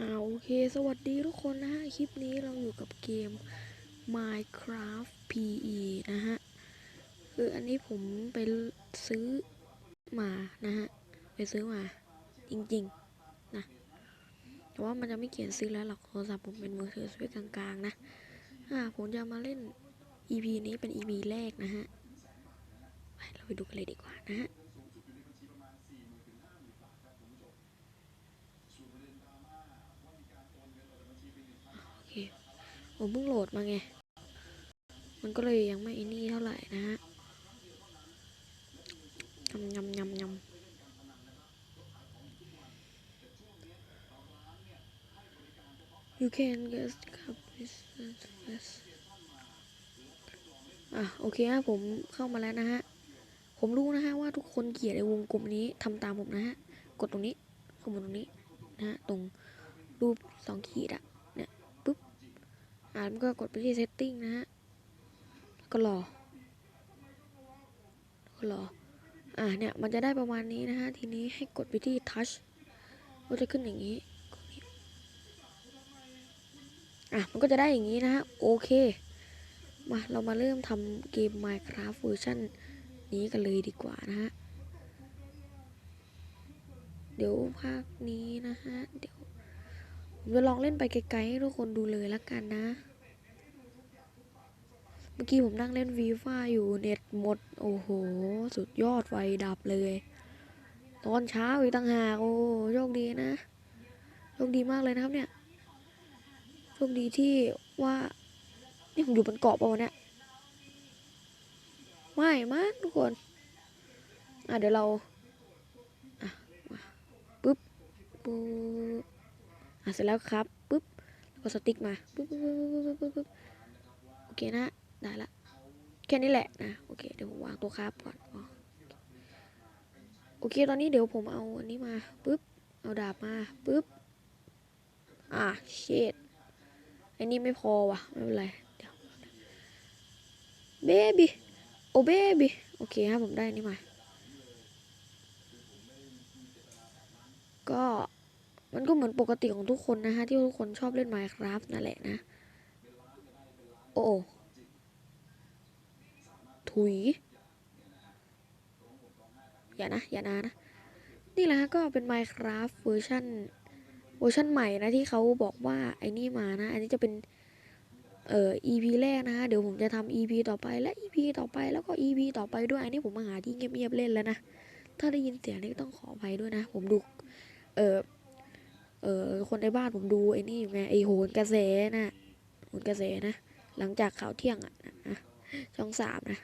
อ่าโอเค สวัสดีทุกคนนะฮะ คลิปนี้เราอยู่กับเกม Minecraft PE นะฮะ คืออันนี้ผมไปซื้อมานะฮะ ไปซื้อมา จริงๆ นะ แต่ว่ามันจะไม่เขียนซื้อแล้วหรอกโทรศัพท์ผมเป็นมือถือสวิตกลางๆ นะ อ่า ผมจะมาเล่น EP นี้เป็น EP แรกนะฮะ ไป เราไปดูกันเลยดีกว่านะฮะ โอเค ผมเพิ่งโหลดมาไง มันก็เลยยังไม่ไอ้นี่เท่าไหร่นะฮะยำยำยำยำ you can guess ครับอะโอเคฮะผมเข้ามาแล้วนะฮะ ผมรู้นะฮะว่าทุกคนเกลียดไอ้วงกลมนี้ทำตามผมนะฮะ กดตรงนี้ข้างบนตรงนี้นะฮะ ตรงรูปสองขีดอะเนี่ยปุ๊บอ่าแล้วก็กดไปที่ setting นะฮะก็รอก็รออ่าเนี่ยมันจะได้ประมาณนี้นะฮะทีนี้ให้กดไปที่ touch ก็จะขึ้นอย่างนี้อะมันก็จะได้อย่างนี้นะฮะโอเคมาเรามาเริ่มทำเกม Minecraft เวอร์ชันนี้กันเลยดีกว่านะฮะเดี๋ยวภาคนี้นะฮะเดี๋ยวผมจะลองเล่นไปไกลๆให้ทุกคนดูเลยละกันนะ มื่อกี้ผมนั่งเล่นวีฟ่าอยู่เน็ตหมด โอ้โห สุดยอดไฟดับเลย ตอนเช้าอีกต่างหากโอ้โชคดีนะโชคดีมากเลยนะครับเนี่ยโชคดีที่ว่า นี่ผมอยู่บนเกาะปะวะเนี่ยไม่มากทุกคน อะเดี๋ยวเราอะมาปึ๊บปึ๊บอะเสร็จแล้วครับปุ๊บแล้วก็สติ๊กมาปุ๊บปุ๊บปุ๊บปุ๊บปุ๊บโอเคนะ ได้ละ แค่นี้แหละนะ โอเค เดี๋ยวผมวางตัวครับก่อนอโอเค ตอนนี้เดี๋ยวผมเอาอันนี้มาปุ๊บ เอาดาบมาปุ๊บ อะเชดอันนี้ไม่พอว่ะ ไม่เป็นไร เดี๋ยวเบบี้ โอเบบี้ โอเคครับผมได้อันนี้มา ก็มันก็เหมือนปกติของทุกคนนะฮะ ที่ทุกคนชอบเล่น Minecraft นั่นแหละนะ โอ้ ถุย อย่านะ อย่านานะ นี่แหละฮะก็เป็น Minecraft เวอร์ชันเวอร์ชันใหม่นะที่เขาบอกว่าไอ้นี่มานะ อันนี้จะเป็นเอ่อ EP แรกนะฮะเดี๋ยวผมจะทำ EP ต่อไปและ EP ต่อไปแล้วก็ EP ต่อไปด้วย อันนี้ผมมาหาที่เงียบๆเล่นแล้วนะ ถ้าได้ยินเสียงนี่ต้องขออภัยด้วยนะ ผมดู เอ่อ เออคนในบ้านผมดูไอ้นี่อยู่ไงไอโหนกระแสนะโหนกระแสนะ หลังจากข่าวเที่ยงอะนะช่องสามนะ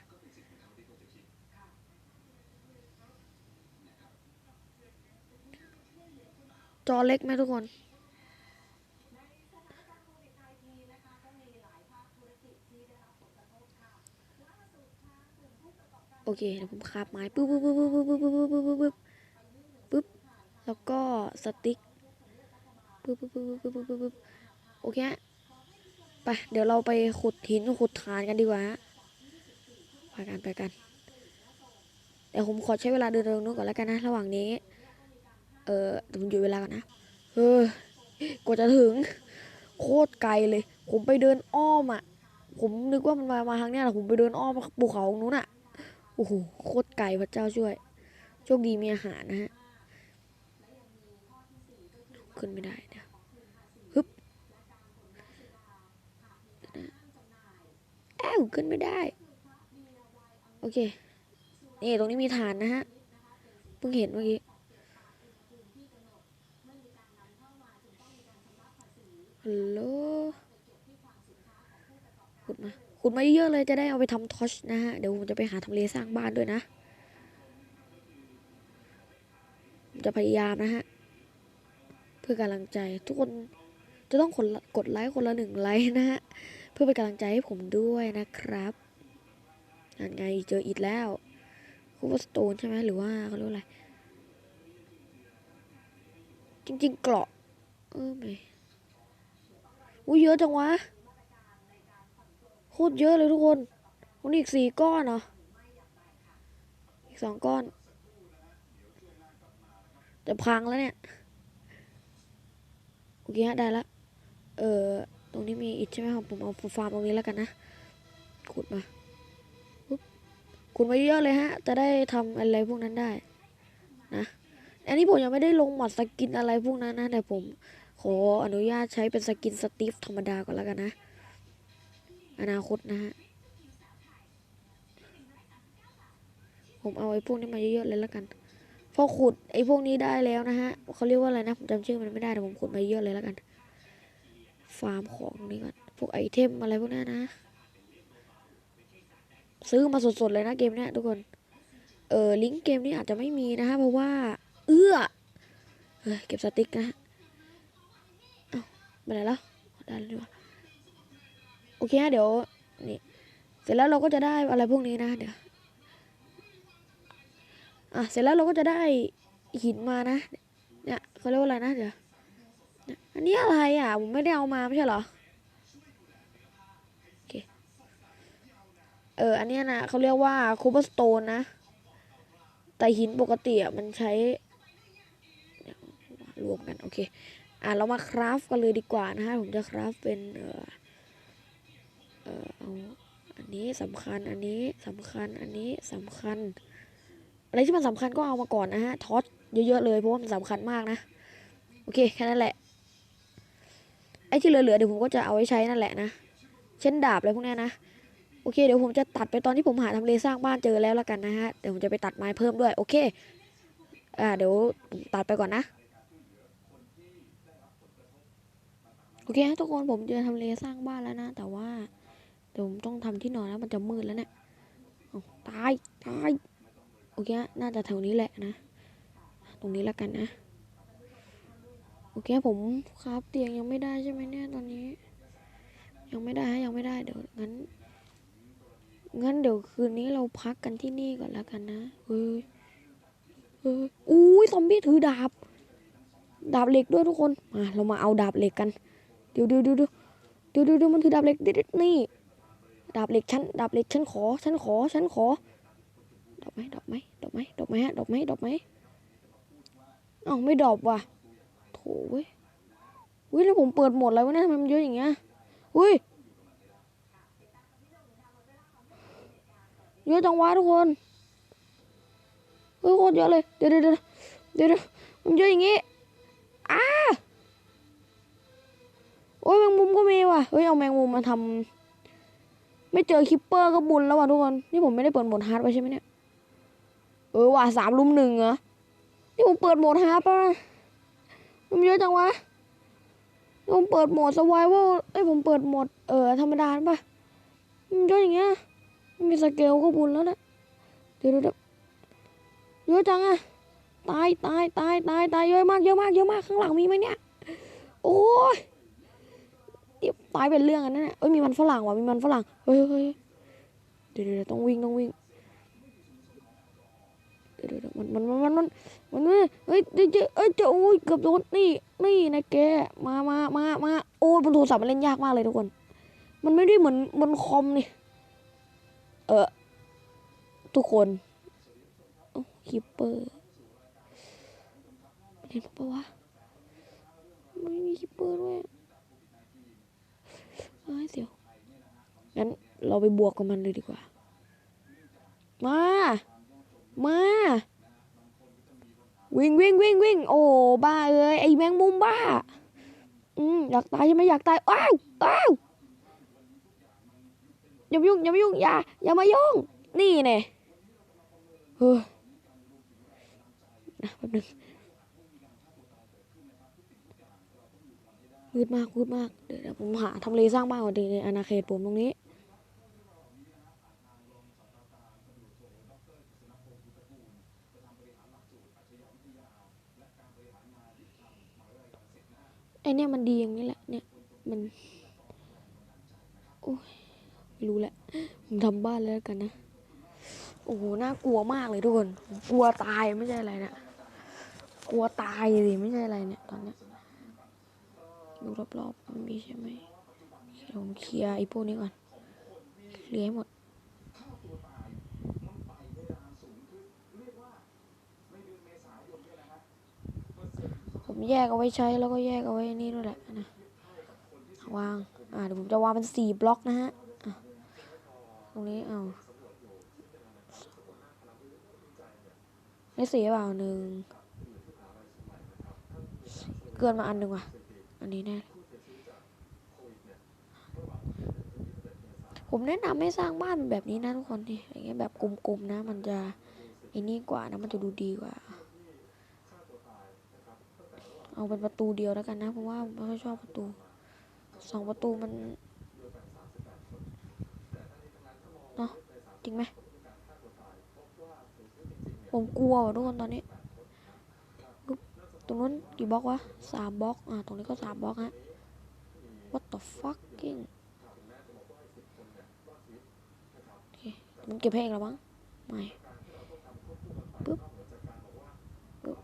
จอเล็กไหมทุกคนโอเคเดี๋ยวผมคาบไม้ปุ๊บปุ๊บปุ๊บปุ๊บปุ๊บปุ๊บปุ๊บปุ๊บปุ๊บปุ๊บแล้วก็สติ๊กปึ๊บปึ๊บปึ๊บปึ๊บปึ๊บปึ๊บโอเคฮะไปเดี๋ยวเราไปขุดหินขุดฐานกันดีกว่าฮะไปกันไปกันเดี๋ยวผมขอใช้เวลาเดินตรงนู้นก่อนแล้วกันนะ ระหว่างนี้ เออเดี๋ยวผมหยุดเวลากันนะ เออกว่าจะถึง โคตรไกลเลย ผมไปเดินอ้อมอะ ผมนึกว่ามันมามาทางเนี้ยแต่ผมไปเดินอ้อมภูเขาตรงนู้นอะ โอ้โห โคตรไกลพระเจ้าช่วย โชคดีมีอาหารนะฮะ ขึ้นไม่ได้เดี๋ยฮึบอ้าวขึ้นไม่ได้ โอเค นี่ตรงนี้มีฐานนะฮะ เพิ่งเห็นเมื่อกี้ ฮัลโหลขุดมาขุดมาเยอะๆเลยจะได้เอาไปทำทอชนะฮะ เดี๋ยวผมจะไปหาทำเลสร้างบ้านด้วยนะ จะพยายามนะฮะ เพื่อกำลังใจทุกคนจะต้องกดกดไลค์คนละหนึ่งไลค์นะฮะ เพื่อเป็นกำลังใจให้ผมด้วยนะครับนั่นไงเจออิดแล้วคูวสโตนใช่ไหมหรือว่าเขาเรียกว่าอะไร จริง ๆ เกราะเออไม่ อุ้ยเยอะจังวะ โคตรเยอะเลยทุกคนวันนี้อีกสี่ก้อนเหรอ อีกสองก้อน จะพังแล้วเนี่ย โอเคฮะ ได้ละ เออ ตรงนี้มีอิฐใช่ไหมครับ ผมเอาฟาร์มตรงนี้แล้วกันนะ ขุดมาขุดมาเยอะเลยฮะ จะได้ทำอะไรพวกนั้นได้ นะ อันนี้ผมยังไม่ได้ลงหมอดสกินอะไรพวกนั้นนะ แต่ผม ขออนุญาตใช้เป็นสกินสตีฟธรรมดาก่อนแล้วกันนะ อนาคตนะฮะ ผมเอาไอ้พวกนี้มาเยอะๆเลยแล้วกัน พอขุดไอ้พวกนี้ได้แล้วนะฮะเขาเรียกว่าอะไรนะ ผมจำชื่อมันไม่ได้แต่ผมขุดมาเยอะเลยแล้วกัน ฟาร์มของนี้ก่อน พวกไอเทมอะไรพวกนั้นนะ ซื้อมาสดๆเลยนะเกมเนี้ยทุกคน เออลิงก์เกมนี้อาจจะไม่มีนะฮะเพราะว่า เอื้อเก็บสติ๊กนะ ไปไหนแล้วได้แล้วดีกว่าโอเคฮะเดี๋ยวนี่เสร็จแล้วเราก็จะได้อะไรพวกนี้นะเดี๋ยวอะเสร็จแล้วเราก็จะได้หินมานะเนี่ยเขาเรียกว่าอะไรนะเดี๋ยวอันนี้อะไรอะผมไม่ได้เอามาไม่ใช่เหรอโอเคเอออันนี้นะเขาเรียกว่าคูเปอร์สโตนนะแต่หินปกติอะมันใช้รวมกันโอเค อะเรามาคราฟกันเลยดีกว่านะฮะผมจะคราฟเป็นเออเออเอาอันนี้สำคัญอันนี้สำคัญอันนี้สำคัญ อะไรที่มันสำคัญก็เอามาก่อนนะฮะท็อสเยอะๆเลยเพราะว่ามันสำคัญมากนะโอเคแค่นั้นแหละไอ้ที่เหลือๆเดี๋ยวผมก็จะเอาไว้ใช้นั่นแหละนะเช่นดาบอะไรพวกนี้นะโอเคเดี๋ยวผมจะตัดไปตอนที่ผมหาทำเลสร้างบ้านเจอแล้วล้วกันนะฮะเดี๋ยวผมจะไปตัดไม้เพิ่มด้วยโอเคอ่าเดี๋ยวผมตัดไปก่อนนะ โอเคฮะทุกคนผมจะทำเลสร้างบ้านแล้วนะ แต่ว่าเดี๋ยวผมต้องทำที่นอนแล้วมันจะมืดแล้วเนี่ยตายตายโอเคน่าจะแถวนี้แหละนะ ตรงนี้แล้วกันนะโอเคผมครับเตียงยังไม่ได้ใช่ไหมเนี่ยตอนนี้ ยังไม่ได้ฮะยังไม่ได้เดี๋ยวงั้นงั้นเดี๋ยวคืนนี้เราพักกันที่นี่ก่อนแล้วกันนะเฮ้ยเฮ้ยอุ้ยซอมบี้ถือดาบ ดาบเหล็กด้วยทุกคนมาเรามาเอาดาบเหล็กกัน ดี๋ยวเดี๋ยวเดี๋ยวเดี๋ยวเดี๋ยวเดี๋ยวเดี๋ยวมันถือดาบเหล็กเด็ดนี่ดาบเหล็กฉันดาบเหล็กฉันขอฉันขอฉันขอดอกไหมดอกไหมดอกไหมดอกไหมฮะดอกไหมดอกไหมเอ้าไม่ดอกว่ะโถเว้ยเว้ยแล้วผมเปิดหมดแล้ววะเนี่ยทำไมมันเยอะอย่างเงี้ยเฮ้ยเยอะจังวะทุกคนเฮ้ยโคตรเยอะเลยเดี๋ยวเดี๋ยวเดี๋ยวเดี๋ยวเดี๋ยวมันเยอะอย่างงี้ อ้ยแมงมุมก็มีว่ะเฮ้ยเอาแมงมุมมาทำไม่เจอคิปเปอร์ก็บุญแล้วว่ะทุกคนนี่ผมไม่ได้เปิดโหมดฮาร์ดไปใช่ไหมเนี่ยเออว่ะสามลุมหนึ่งเหรอนี่ผมเปิดโหมดฮาร์ดป่ะมันเยอะจังวะนี่ผมเปิดโหมดสวายว่าเอ้ผมเปิดโหมดเออธรรมดาป่ะมันเยอะอย่างเงี้ยมีสเกลก็บุญแล้วนะเดี๋ยวเดี๋ยวเยอะจังอะตายตายตายตายตายเยอะมากเยอะมากเยอะมากข้างหลังมีไหมเนี่ยโอ้ย เดี๋ยวตายเป็นเรื่องอันนั้นเอ้ยมีมันฝรั่งว่ะมีมันฝรั่งเฮ้ยเฮ้ยเดี๋ยวเดี๋ยวต้องวิ่งต้องวิ่งเดี๋ยวเดี๋ยวมันมันมันมันมันมันเฮ้ยเดี๋ยวเอ้ยเจ้าโอ้ยเกือบโดนนี่นี่นะแกมามามามาโอ้ยบนโทรศัพท์มันเล่นยากมากเลยทุกคน มันไม่ได้เหมือนบนคอมนี่เออทุกคนคิปเปอร์เห็นปะวะไม่มีคิปเปอร์ด้วย เอ้ยเสียวงั้นเราไปบวกกับมันเลยดีกว่า มา มา วิ่งวิ่งวิ่งวิ่งโอ้บ้าเอ้ยไอแมงมุมบ้า อืมอยากตายใช่ไหมอยากตายอ้าวอ้าวอย่ามายุ่งอย่ามายุ่งอย่าอย่ามายุ่งนี่เนี่ยเฮ้ยนะแป๊บนึง มืดมากมืดมากเดี๋ยวเดี๋ยวผมหาทำเลสร้างบ้านก่อนดีในอาณาเขตผมตรงนี้ ไอเนี่ยมันดีอย่างนี้แหละ เนี่ย มัน โอ้ยไม่รู้แหละ ผมทำบ้านแล้วกันนะ โอ้โห น่ากลัวมากเลยทุกคน กลัวตายไม่ใช่อะไรเนะี่ยกลัวตายสิไม่ใช่อะไรเนี่ยตอนเนี้ย ดูรอบๆมันมีใช่ไหมเดี๋ยวผมเคลียร์ไอ้พวกนี้ก่อน เคลียร์ให้หมดผมแยกเอาไว้ใช้แล้วก็แยกเอาไว้นี่ด้วยแหละนะวาง อ่าเดี๋ยวผมจะวางเป็นสี่บล็อกนะฮะอะตรงนี้เอาไม่สี่เปล่าหนึ่งเกินมาอันหนึ่งว่ะ อันนี้แน่ผมแนะนำให้สร้างบ้านแบบนี้นะทุกคนนี่อย่างเงี้ยแบบกลมๆนะ มันจะไอ้นี่กว่านะมันจะดูดีกว่า เอาเป็นประตูเดียวแล้วกันนะเพราะว่าผมไม่ค่อยชอบประตูสองประตูมันเนาะจริงไหมผมกลัวทุกคนตอนนี้ ตรงนู้นกี่บล็อกวะสามบล็อก อ่า ตรงนี้ก็สามบล็อกฮะ what the fucking มันเก็บให้เองแล้วมั้ง ไม่ปึ๊บปึ๊บ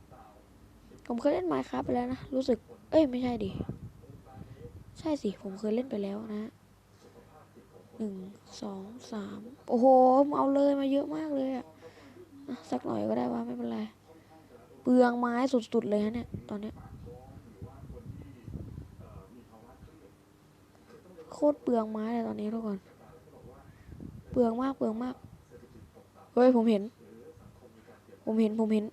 ผมเคยเล่น Minecraft ไปแล้วนะ รู้สึก เอ้ย ไม่ใช่ดิ ใช่สิ ผมเคยเล่นไปแล้วนะหนึ่งสองสามโอ้โหเอาเลยมาเยอะมากเลยอะอะสักหน่อยก็ได้ว่าไม่เป็นไร เปลืองไม้สุดๆเลยฮะเนี่ย ตอนเนี้ยโคตรเปลืองไม้เลยตอนนี้ทุกคน เปลืองมากเปลืองมาก เฮ้ยผมเห็น ผมเห็นผมเห็น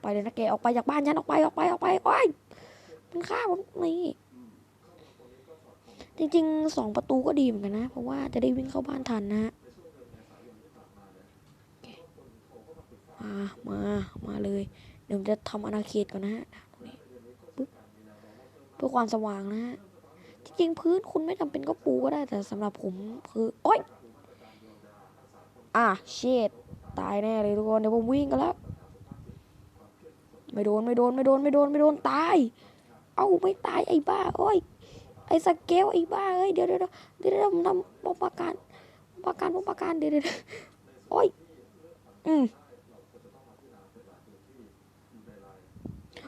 ไปเลยนะแกออกไปจากบ้านฉันออกไปออกไปออกไปโอ้ยมันฆ่าผมนี่จริงๆสองประตูก็ดีเหมือนกันนะ เพราะว่าจะได้วิ่งเข้าบ้านทันนะฮะมา มา มาเลย ดี๋ยวผมจะทำอาณาเขตก่อนนะฮะตรงนี้ปึ๊บเพื่อความสว่างนะฮะจริงๆพื้นคุณไม่จำเป็นก็ปูก็ได้แต่สำหรับผมคือโอ๊ยอะเชดตายแน่เลยทุกคนเดี๋ยวผมวิ่งกันแล้วไม่โดนไม่โดนไม่โดนไม่โดนไม่โดนตาย เอ้าไม่ตายไอ้บ้าโอ้ยไอ้สเกลไอ้บ้าเอ้ยเดี๋ยวเดี๋ยวเดี๋ยวเดี๋ยวผมทำป้องประกันป้องประกันป้องประกันเดี๋ยวเดี๋ยวโอ้ยอืม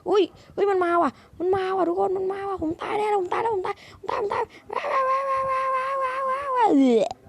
อุ้ยอุ้ยมันมาว่ะ มันมาว่ะทุกคนมันมาว่ะผมตายแน่แล้วผมตายแล้วผมตายผมตายผมตายว้าวว้าวว้าวว้าวว้าวว้าวว้าว